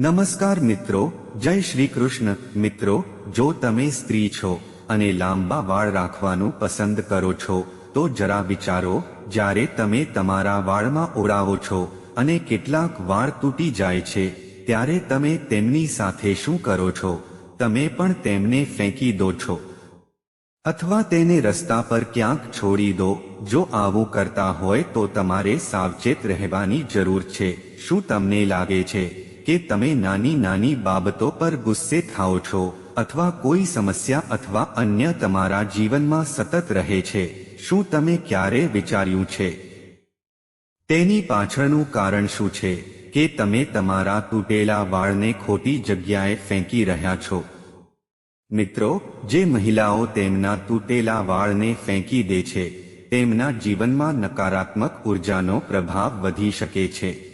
નમસ્કાર મિત્રો, જય શ્રી કૃષ્ણ. મિત્રો, જો તમે સ્ત્રી છો અને લાંબા વાળ રાખવાનું પસંદ કરો છો, તો જરા વિચારો, જ્યારે તમે તમારા વાળમાં ઓળાવો છો અને કેટલાક વાળ તૂટી જાય છે, ત્યારે તમે તેમની સાથે શું કરો છો? તમે પણ તેમને ફેંકી દો છો. અથવા તેને રસ્તા પર ક્યાંક છોડી દો. જો આવું કરતા હોય તો તમારે સાવચેત રહેવાની જરૂર છે. શું તમને લાગે છે? કે તમે નાની નાની બાબતો પર ગુસ્સે થાઓ છો અથવા કોઈ સમસ્યા અથવા અન્ય તમારા જીવનમાં સતત રહે છે, શું તમે ક્યારે વિચાર્યું છે? તેની પાછળનું કારણ શું છે કે તમે તમારા તૂટેલા વાળને ખોટી જગ્યાએ ફેંકી રહ્યા છો? મિત્રો, જે મહિલાઓ તેમના તૂટેલા વાળને ફેંકી દે છે, તેમના જીવનમાં નકારાત્મક ઉર્જાનો પ્રભાવ વધી શકે છે.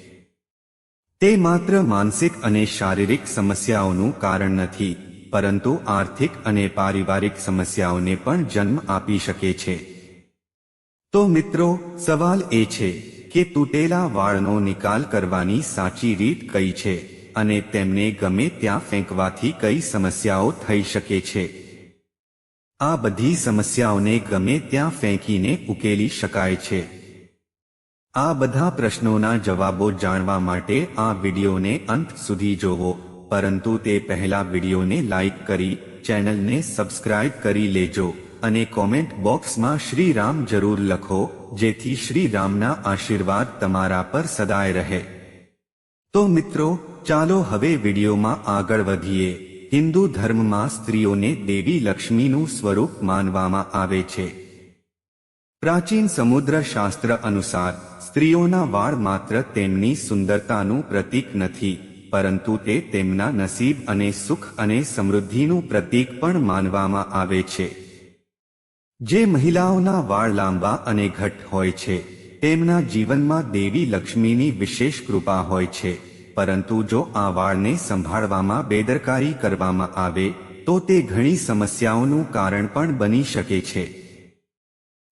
તે માત્ર માનસિક અને શારીરિક સમસ્યાઓનું કારણ નથી, પરંતુ આર્થિક અને પારિવારિક સમસ્યાઓને પણ જન્મ આપી શકે છે. તો મિત્રો, સવાલ એ છે કે તૂટેલા વાળનો નિકાલ કરવાની સાચી રીત કઈ છે અને તેમને ગમે ત્યાં ફેંકવાથી કઈ સમસ્યાઓ થઈ શકે છે? આ બધી સમસ્યાઓને ગમે ત્યાં ફેંકીને ઉકેલી શકાય છે. આ બધા પ્રશ્નોના જવાબો જાણવા માટે આ વિડીયોને અંત સુધી જોવો. પરંતુ તે પહેલા વિડીયોને લાઈક કરી, ચેનલને સબસ્ક્રાઇબ કરી લેજો અને કોમેન્ટ બોક્સમાં શ્રી રામ જરૂર લખો, જેથી શ્રી રામના આશીર્વાદ તમારા પર સદાય રહે. તો મિત્રો, ચાલો હવે વિડીયોમાં આગળ વધીએ. હિન્દુ ધર્મમાં સ્ત્રીઓને દેવી લક્ષ્મીનું સ્વરૂપ માનવામાં આવે છે. પ્રાચીન સમુદ્ર શાસ્ત્ર અનુસાર, સ્ત્રીઓના વાળ માત્ર તેમની સુંદરતાનું પ્રતીક નથી, પરંતુ તે તેમના નસીબ અને સુખ અને સમૃદ્ધિનું પ્રતીક પણ માનવામાં આવે છે. જે મહિલાઓના વાળ લાંબા અને ઘટ હોય છે, તેમના જીવનમાં દેવી લક્ષ્મીની વિશેષ કૃપા હોય છે, પરંતુ જો આ વાળને સંભાળવામાં બેદરકારી કરવામાં આવે, તો તે ઘણી સમસ્યાઓનું કારણ પણ બની શકે છે.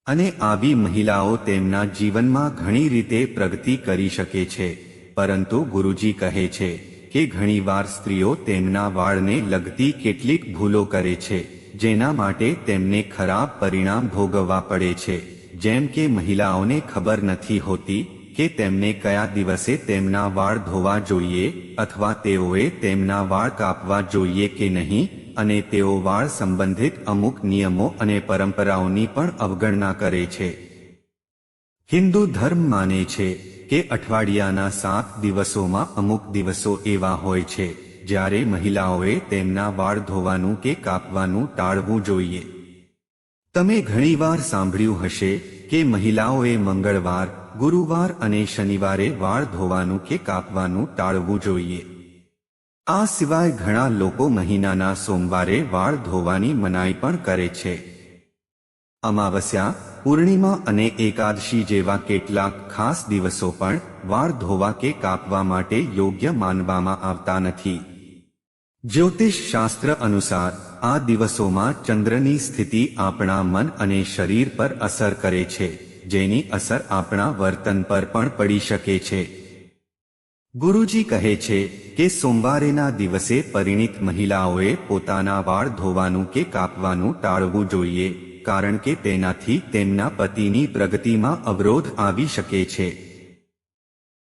અને આવી મહિલાઓ તેમના જીવનમાં ઘણી રીતે પ્રગતિ કરી શકે છે. પરંતુ ગુરુજી કહે છે કે ઘણીવાર સ્ત્રીઓ તેમના વાળને લગતી કેટલીક ભૂલો કરે છે, જેના માટે તેમને ખરાબ પરિણામ ભોગવવા પડે છે. જેમ કે મહિલાઓને ખબર નથી હોતી કે તેમને કયા દિવસે તેમના વાળ ધોવા જોઈએ, અથવા તેઓએ તેમના વાળ કાપવા જોઈએ કે નહીં અને તેઓ વાળ સંબંધિત અમુક નિયમો અને પરંપરાઓની પણ અવગણના કરે છે. હિન્દુ ધર્મ માને છે કે અઠવાડિયાના સાત દિવસોમાં અમુક દિવસો એવા હોય છે, જ્યારે મહિલાઓએ તેમના વાળ ધોવાનું કે કાપવાનું ટાળવું જોઈએ. તમે ઘણીવાર સાંભળ્યું હશે કે મહિલાઓએ મંગળવાર, ગુરુવાર અને શનિવારે વાળ ધોવાનું કે કાપવાનું ટાળવું જોઈએ. આ સિવાય ઘણા લોકો મહિનાના સોમવારે વાળ ધોવાની મનાઈ પણ કરે છે. અમાવસ્યા, પૂર્ણિમા અને એકાદશી જેવા કેટલાક ખાસ દિવસો પણ વાળ ધોવા કે કાપવા માટે યોગ્ય માનવામાં આવતા નથી. જ્યોતિષ શાસ્ત્ર અનુસાર, આ દિવસોમાં ચંદ્રની સ્થિતિ આપણા મન અને શરીર પર અસર કરે છે, જેની અસર આપણા વર્તન પર પણ પડી શકે છે. ગુરુજી કહે છે કે સોમવારેના દિવસે પરિણિત મહિલાઓએ પોતાના વાળ ધોવાનું કે કાપવાનું ટાળવું જોઈએ, કારણ કે તેનાથી તેમના પતિની પ્રગતિમાં અવરોધ આવી શકે છે.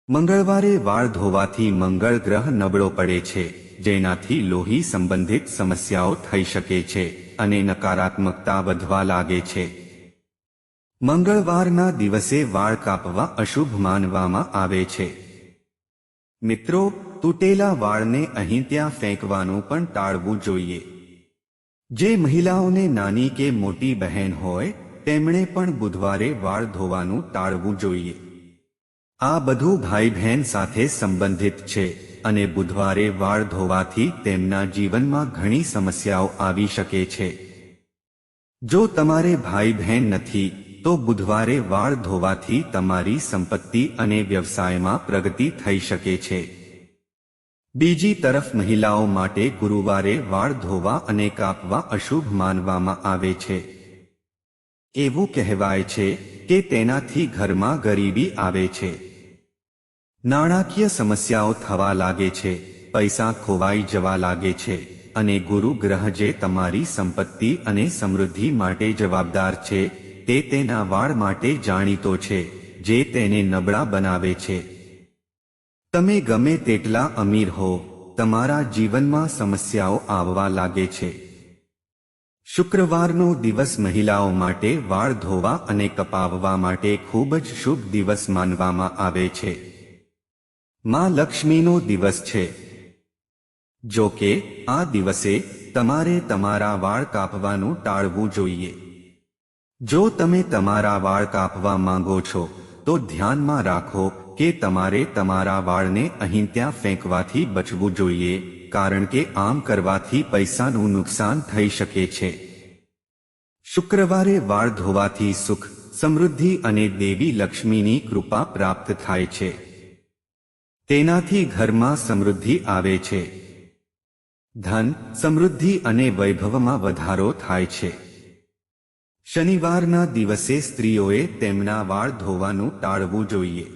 મંગળવારે વાળ ધોવાથી મંગળ ગ્રહ નબળો પડે છે, જેનાથી લોહી સંબંધિત સમસ્યાઓ થઈ શકે છે અને નકારાત્મકતા વધવા લાગે છે. મંગળવારના દિવસે વાળ કાપવા અશુભ માનવામાં આવે છે. મિત્રો, તૂટેલા વાળને અહીં ત્યાં ફેંકવાનું પણ ટાળવું જોઈએ. જે મહિલાઓને નાની કે મોટી બહેન હોય, તેમણે પણ બુધવારે વાળ ધોવાનું ટાળવું જોઈએ. આ બધું ભાઈ બહેન સાથે સંબંધિત છે અને બુધવારે વાળ ધોવાથી તેમના જીવનમાં ઘણી સમસ્યાઓ આવી શકે છે. જો તમારે ભાઈ બહેન નથી તો બુધવારે વાળ ધોવાથી તમારી સંપત્તિ અને વ્યવસાયમાં પ્રગતિ થઈ શકે છે. બીજી તરફ મહિલાઓ માટે ગુરુવારે વાળ ધોવા અને કાપવા અશુભ માનવામાં આવે છે. એવું કહેવાય છે કે તેનાથી ઘરમાં ગરીબી આવે છે. નાણાકીય સમસ્યાઓ થવા લાગે છે, પૈસા ખોવાઈ જવા લાગે છે અને ગુરુ ગ્રહ જે તમારી સંપત્તિ અને સમૃદ્ધિ માટે જવાબદાર છે તે તેના વાળ માટે જાણીતો છે, જે તેને નબળા બનાવે છે. તમે ગમે તેટલા અમીર હો, તમારા જીવનમાં સમસ્યાઓ આવવા લાગે છે. શુક્રવારનો દિવસ મહિલાઓ માટે વાળ ધોવા અને કપાવવા માટે ખૂબ જ શુભ દિવસ માનવામાં આવે છે. માં લક્ષ્મીનો દિવસ છે. જો કે, આ દિવસે તમારે તમારા વાળ કાપવાનું ટાળવું જોઈએ. જો તમે તમારા વાળ કાપવા માંગો છો, તો ધ્યાનમાં રાખો કે તમારે તમારા વાળને અહીં ત્યાં ફેંકવાથી બચવું જોઈએ, કારણ કે આમ કરવાથી પૈસાનું નુકસાન થઈ શકે છે. શુક્રવારે વાળ ધોવાથી સુખ, સમૃદ્ધિ અને દેવી લક્ષ્મીની કૃપા પ્રાપ્ત થાય છે. તેનાથી ઘરમાં સમૃદ્ધિ આવે છે. ધન, સમૃદ્ધિ અને વૈભવમાં વધારો થાય છે. શનિવારના દિવસે સ્ત્રીઓએ તેમના વાળ ધોવાનું ટાળવું જોઈએ.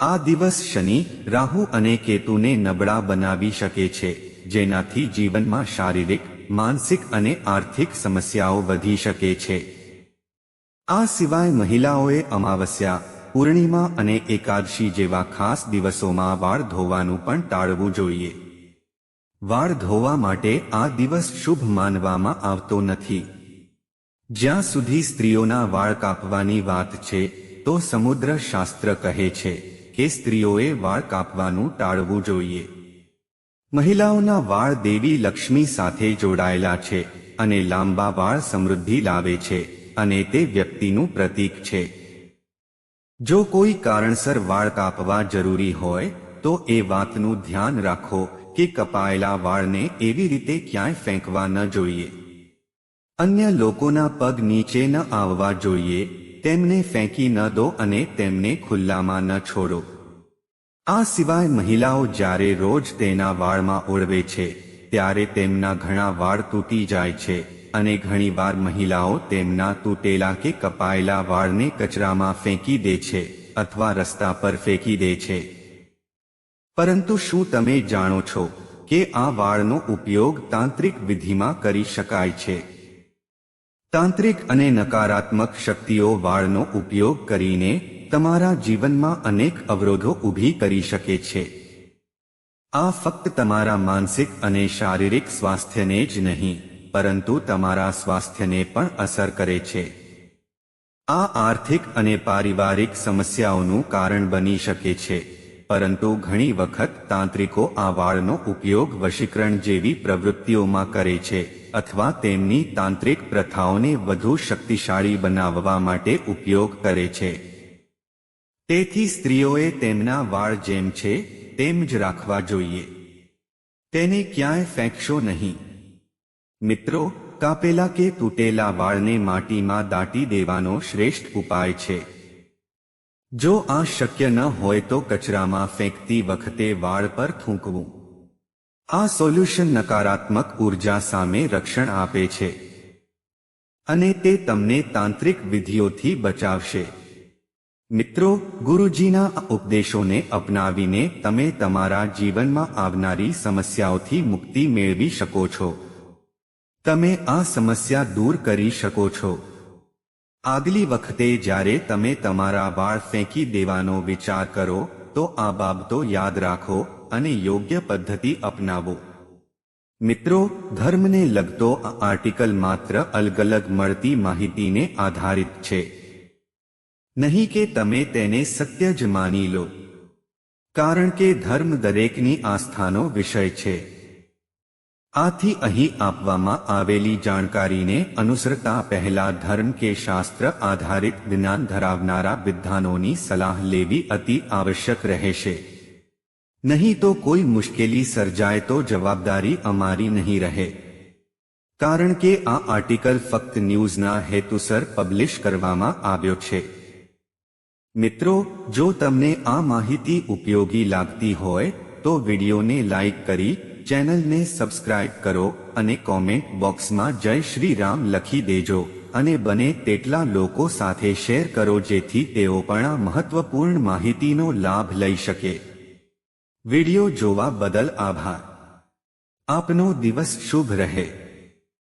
આ દિવસ શનિ, રાહુ અને કેતુને નબળા બનાવી શકે છે, જેનાથી જીવનમાં શારીરિક, માનસિક અને આર્થિક સમસ્યાઓ વધી શકે છે. આ સિવાય મહિલાઓએ અમાવસ્યા, પૂર્ણિમા અને એકાદશી જેવા ખાસ દિવસોમાં વાળ ધોવાનું પણ ટાળવું જોઈએ. વાળ ધોવા માટે આ દિવસ શુભ માનવામાં આવતો નથી. જ્યાં સુધી સ્ત્રીઓના વાળ કાપવાની વાત છે, તો સમુદ્ર શાસ્ત્ર કહે છે કે સ્ત્રીઓએ વાળ કાપવાનું ટાળવું જોઈએ. મહિલાઓના વાળ દેવી લક્ષ્મી સાથે જોડાયેલા છે અને લાંબા વાળ સમૃદ્ધિ લાવે છે અને તે વ્યક્તિનું પ્રતીક છે. જો કોઈ કારણસર વાળ કાપવા જરૂરી હોય, તો એ વાતનું ધ્યાન રાખો કે કપાયેલા વાળને એવી રીતે ક્યાંય ફેંકવા ન જોઈએ. અન્ય લોકોના પગ નીચે ન આવવા જોઈએ, તેમને ફેંકી ન દો અને તેમને ખુલ્લામાં ન છોડો. આ સિવાય મહિલાઓ જ્યારે રોજ તેના વાળમાં ઓળવે છે, ત્યારે તેમના ઘણા વાળ તૂટી જાય છે અને ઘણીવાર મહિલાઓ તેમના તૂટેલા કે કપાયેલા વાળને કચરામાં ફેંકી દે છે અથવા રસ્તા પર ફેંકી દે છે. પરંતુ શું તમે જાણો છો કે આ વાળનો ઉપયોગ તાંત્રિક વિધિમાં કરી શકાય છે? તાંત્રિક અને નકારાત્મક શક્તિઓ વાળનો ઉપયોગ કરીને તમારા જીવનમાં અનેક અવરોધો ઊભી કરી શકે છે. આ ફક્ત તમારા માનસિક અને શારીરિક સ્વાસ્થ્યને જ નહીં, પરંતુ તમારા સ્વાસ્થ્યને પણ અસર કરે છે. આ આર્થિક અને પારિવારિક સમસ્યાઓનું કારણ બની શકે છે, પરંતુ ઘણી વખત તાંત્રિકો આ વાળનો ઉપયોગ વશીકરણ જેવી પ્રવૃત્તિઓમાં કરે છે. અથવા તેમની તાંત્રિક પ્રથાઓને વધુ શક્તિશાળી બનાવવા માટે ઉપયોગ કરે છે. તેથી સ્ત્રીઓએ તેમના વાળ જેમ છે, તેમ જ રાખવા જોઈએ. તેને ક્યાંય ફેંકશો નહીં. મિત્રો, કાપેલા કે તૂટેલા વાળને માટીમાં દાટી દેવાનો શ્રેષ્ઠ ઉપાય છે. જો આ શક્ય ન હોય તો કચરામાં ફેંકતી વખતે વાળ પર થૂંકવું. આ સોલ્યુશન નકારાત્મક ઊર્જા સામે રક્ષણ આપે છે અને તે તમને તાંત્રિક વિધિઓથી બચાવશે. મિત્રો, ગુરુજીના ઉપદેશોને અપનાવીને તમે તમારા જીવનમાં આવનારી સમસ્યાઓથી મુક્તિ મેળવી શકો છો. તમે આ સમસ્યા દૂર કરી શકો છો. આગલી વખતે જ્યારે તમે તમારા વાળ ફેંકી દેવાનો વિચાર કરો, તો આ બાબતો યાદ રાખો અને યોગ્ય પદ્ધતિ અપનાવો. મિત્રો, ધર્મને લગતો આ આર્ટિકલ માત્ર અલગ અલગ મળતી માહિતીને આધારિત છે. નહીં કે તમે તેને સત્ય જ માની લો. કારણ કે ધર્મ દરેકની આસ્થાનો વિષય છે. આથી અહીં આપવામાં આવેલી જાણકારીને અનુસરતા પહેલા ધર્મ કે શાસ્ત્ર આધારિત જ્ઞાન ધરાવનારા વિદ્વાનોની સલાહ લેવી અતિ આવશ્યક રહેશે. નહીં તો કોઈ મુશ્કેલી સર્જાય તો જવાબદારી અમારી નહીં રહે કારણ કે આ આર્ટિકલ ફક્ત ન્યૂઝના હેતુસર પબ્લિશ કરવામાં આવ્યો છે મિત્રો જો તમને આ માહિતી ઉપયોગી લાગતી હોય તો વિડીયોને લાઈક કરી ચેનલને સબસ્ક્રાઇબ કરો અને કોમેન્ટ બોક્સમાં જય શ્રી રામ લખી દેજો અને બને તેટલા લોકો સાથે શેર કરો જેથી તેઓ પણ આ મહત્વપૂર્ણ માહિતીનો લાભ લઈ શકે વિડિયો જોવા બદલ આભાર. આપનો દિવસ શુભ રહે.